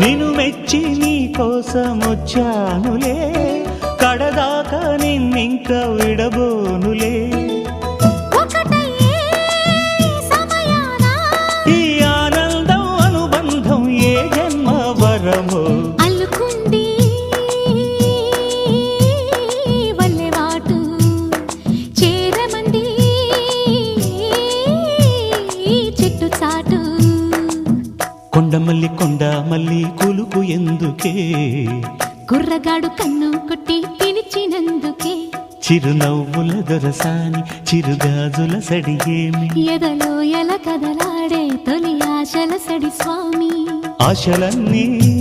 నిన్ను మెచ్చి నీ కోసం వచ్చానులే కడదాకా నిన్నింక విడబోనులే. ఈ ఆనందం అనుబంధం ఏ జన్మ వరమో. అల్లుకుంది వల్లెవాటు. చేరమంది చెట్టు చాటు. కొండ మల్లి కొండ మల్లి కులుకు ఎందుకే? కుర్రగాడు కన్ను కొట్టి పిలిచినందుకే. చిరునవ్వుల దొరసాని చిరుగాజుల సడిగేమి ఎదలో ఎల కదలాడే తొలి ఆశల సడి స్వామి. ఆశలన్నీ